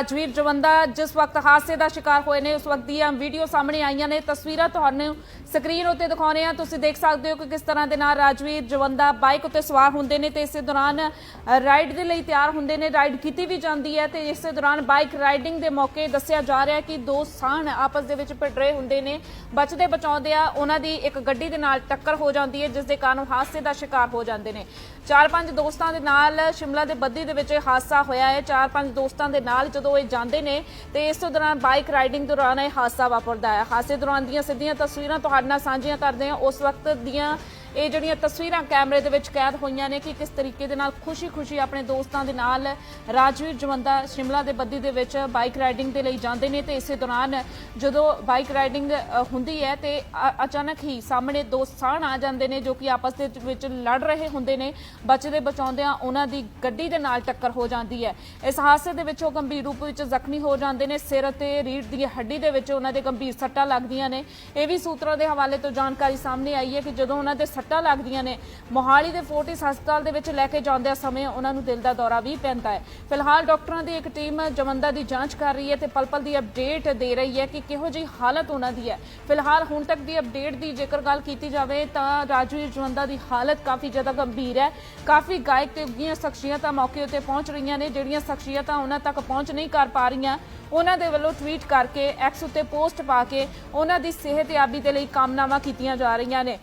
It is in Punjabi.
ਅਜਵੀਰ ਜਵੰਦਾ, ਜਿਸ ਵਕਤ ਹਾਦਸੇ ਦਾ ਸ਼ਿਕਾਰ ਹੋਏ ਨੇ, ਉਸ ਵਕਤ ਦੀਆਂ ਵੀਡੀਓ ਸਾਹਮਣੇ ਆਈਆਂ ਨੇ। ਤਸਵੀਰਾਂ ਤੁਹਾਨੂੰ ਸਕਰੀਨ ਉੱਤੇ ਦਿਖਾਉਣੇ ਆ ਤੁਸੀਂ ਦੇਖ ਸਕਦੇ ਹੋ ਕਿ ਕਿਸ ਤਰ੍ਹਾਂ ਦੇ ਨਾਲ ਰਾਜਵੀਰ ਜਵੰਦਾ ਬਾਈਕ ਉੱਤੇ ਸਵਾਰ ਹੁੰਦੇ ਨੇ ਤੇ ਇਸੇ ਦੌਰਾਨ ਰਾਈਡ ਦੇ ਲਈ ਤਿਆਰ ਹੁੰਦੇ ਨੇ। ਰਾਈਡ ਕੀਤੀ ਵੀ ਜਾਂਦੀ ਹੈ ਤੇ ਇਸੇ ਦੌਰਾਨ ਬਾਈਕ ਰਾਈਡਿੰਗ ਦੇ ਮੌਕੇ ਦੱਸਿਆ ਜਾ ਰਿਹਾ ਕਿ ਦੋ ਸਾਹਣ ਆਪਸ ਦੇ ਵਿੱਚ ਭਿੜ ਰਹੇ ਹੁੰਦੇ ਨੇ। ਬਚਦੇ ਬਚਾਉਂਦੇ ਆ, ਉਹਨਾਂ ਦੀ ਇੱਕ ਗੱਡੀ ਦੇ ਨਾਲ ਟੱਕਰ ਹੋ ਜਾਂਦੀ ਹੈ, ਜਿਸ ਦੇ ਕਾਰਨ ਹਾਦਸੇ ਦਾ ਸ਼ਿਕਾਰ ਹੋ ਜਾਂਦੇ ਨੇ। ਚਾਰ ਪੰਜ ਦੋਸਤਾਂ ਦੇ ਨਾਲ ਸ਼ਿਮਲਾ ਦੇ ਬੱਦੀ ਦੇ ਵਿੱਚ ਹਾਦਸਾ ਹੋਇਆ ਹੈ। ਚਾਰ ਪੰਜ ਦੋਸਤਾਂ ਦੇ ਨਾਲ ਜਦੋਂ ਇਹ ਜਾਂਦੇ ਨੇ, ਤੇ ਇਸ ਤੋਂ ਦੌਰਾਨ ਬਾਈਕ ਰਾਈਡਿੰਗ ਦੌਰਾਨ ਇਹ ਹਾਦਸਾ ਵਾਪਰਦਾ ਹੈ। ਹਾਦਸੇ ਦੌਰਾਨ ਦੀਆਂ ਸਿੱਧੀਆਂ ਤਸਵੀਰਾਂ ਤੁਹਾਡੇ ਨਾਲ ਸਾਂਝੀਆਂ ਕਰਦੇ ਹਾਂ। ਉਸ ਵਕਤ ਦੀਆਂ ਇਹ ਜਿਹੜੀਆਂ ਤਸਵੀਰਾਂ ਕੈਮਰੇ ਦੇ ਵਿੱਚ ਕੈਦ ਹੋਈਆਂ ਨੇ ਕਿ ਕਿਸ ਤਰੀਕੇ ਦੇ ਨਾਲ ਖੁਸ਼ੀ-ਖੁਸ਼ੀ ਆਪਣੇ ਦੋਸਤਾਂ ਦੇ ਨਾਲ ਰਾਜਵੀਰ ਜਵੰਦਾ ਸ਼ਿਮਲਾ ਦੇ ਬੱਦੀ ਦੇ ਵਿੱਚ ਬਾਈਕ ਰਾਈਡਿੰਗ ਦੇ ਲਈ ਜਾਂਦੇ ਨੇ ਤੇ ਇਸੇ ਦੌਰਾਨ ਜਦੋਂ ਬਾਈਕ ਰਾਈਡਿੰਗ ਹੁੰਦੀ ਹੈ ਤੇ ਅਚਾਨਕ ਹੀ ਸਾਹਮਣੇ ਦੋ ਸਾਹਣ ਆ ਜਾਂਦੇ ਨੇ ਜੋ ਕਿ ਆਪਸ ਦੇ ਵਿੱਚ ਲੜ ਰਹੇ ਹੁੰਦੇ ਨੇ। ਬਚਦੇ ਬਚਾਉਂਦਿਆਂ ਉਹਨਾਂ ਦੀ ਗੱਡੀ ਦੇ ਨਾਲ ਟੱਕਰ ਹੋ ਜਾਂਦੀ ਹੈ। ਇਸ ਹਾਦਸੇ ਦੇ ਵਿੱਚ ਉਹ ਗੰਭੀਰ ਰੂਪ ਵਿੱਚ ਜ਼ਖਮੀ ਹੋ ਜਾਂਦੇ ਨੇ। ਸਿਰ ਅਤੇ ਰੀੜ੍ਹ ਦੀ ਹੱਡੀ ਦੇ ਵਿੱਚ ਉਹਨਾਂ ਦੇ ਗੰਭੀਰ ਸੱਟਾਂ ਲੱਗਦੀਆਂ ਨੇ। ਇਹ ਵੀ ਸੂਤਰਾਂ ਦੇ ਹਵਾਲੇ ਤੋਂ ਜਾਣਕਾਰੀ ਸਾਹਮਣੇ ਆਈ ਹੈ ਕਿ ਜਦੋਂ ਉਹਨਾਂ ਦੇ ਸੱਟਾਂ ਲੱਗਦੀਆਂ ਨੇ। ਮੋਹਾਲੀ ਦੇ ਫੋਰਟਿਸ ਹਸਪਤਾਲ ਦੇ ਵਿੱਚ ਲੈ ਕੇ ਜਾਂਦੇ ਸਮੇਂ ਉਹਨਾਂ ਨੂੰ ਦਿਲ ਦਾ ਦੌਰਾ ਵੀ ਪੈਂਦਾ ਹੈ। ਫਿਲਹਾਲ ਡਾਕਟਰਾਂ ਦੀ ਇੱਕ ਟੀਮ ਜਵੰਦਾ ਦੀ ਜਾਂਚ ਕਰ ਰਹੀ ਹੈ ਤੇ ਪਲ ਪਲ ਦੀ ਅਪਡੇਟ ਦੇ ਰਹੀ ਹੈ ਕਿ ਕਿਹੋ ਜਿਹੀ ਹਾਲਤ ਉਹਨਾਂ ਦੀ ਹੈ। ਫਿਲਹਾਲ ਹੁਣ ਤੱਕ ਦੀ ਅਪਡੇਟ ਦੀ ਜੇਕਰ ਗੱਲ ਕੀਤੀ ਜਾਵੇ ਤਾਂ ਰਾਜੂ ਜਵੰਦਾ ਦੀ ਹਾਲਤ ਕਾਫੀ ਜ਼ਿਆਦਾ ਗੰਭੀਰ ਹੈ। ਕਾਫੀ ਗਾਇਕ ਤੇ ਉੱਗੀਆਂ ਸ਼ਖਸੀਅਤਾਂ ਮੌਕੇ ਉੱਤੇ ਪਹੁੰਚ ਰਹੀਆਂ ਨੇ, ਜਿਹੜੀਆਂ ਸ਼ਖਸੀਅਤਾਂ ਉਹਨਾਂ ਤੱਕ ਪਹੁੰਚ ਨਹੀਂ ਕਰ ਪਾ ਰਹੀਆਂ। ਉਹਨਾਂ ਦੇ ਵੱਲੋਂ ਟਵੀਟ ਕਰਕੇ ਐਕਸ ਉੱਤੇ ਪੋਸਟ ਪਾ ਕੇ ਉਹਨਾਂ ਦੀ ਸਿਹਤਯਾਬੀ ਦੇ ਲਈ ਕਾਮਨਾਵਾਂ ਕੀਤੀਆਂ ਜਾ ਰਹੀਆਂ ਨੇ।